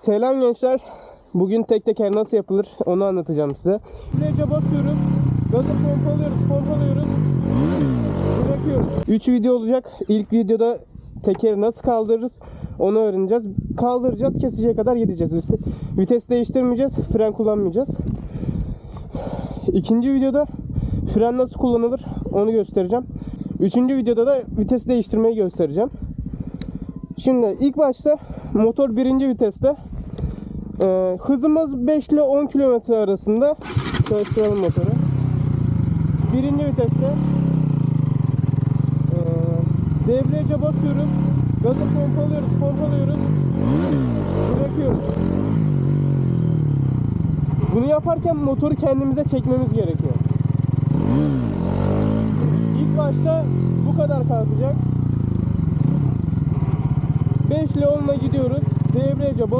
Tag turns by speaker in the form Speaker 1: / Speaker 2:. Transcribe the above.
Speaker 1: Selam gençler. Bugün tek teker nasıl yapılır onu anlatacağım size. Debriyaja basıyoruz. Gazı pompalıyoruz, pompalıyoruz. Bırakıyoruz. 3 video olacak. İlk videoda tekeri nasıl kaldırırız onu öğreneceğiz. Kaldıracağız, keseceğe kadar gideceğiz. Vites- değiştirmeyeceğiz, fren kullanmayacağız. İkinci videoda fren nasıl kullanılır onu göstereceğim. Üçüncü videoda da vites değiştirmeyi göstereceğim. Şimdi ilk başta motor birinci viteste. Ee, hızımız 5 ile 10 km arasında. Çalıştıralım motoru. Birinci viteste ee, debriyaja basıyoruz. Gazı pompalıyoruz, pompalıyoruz. Bırakıyoruz. Bunu yaparken motoru kendimize çekmemiz gerekiyor. İlk başta bu kadar kalkacak. 5 ile 10'la gidiyoruz. Debriyaja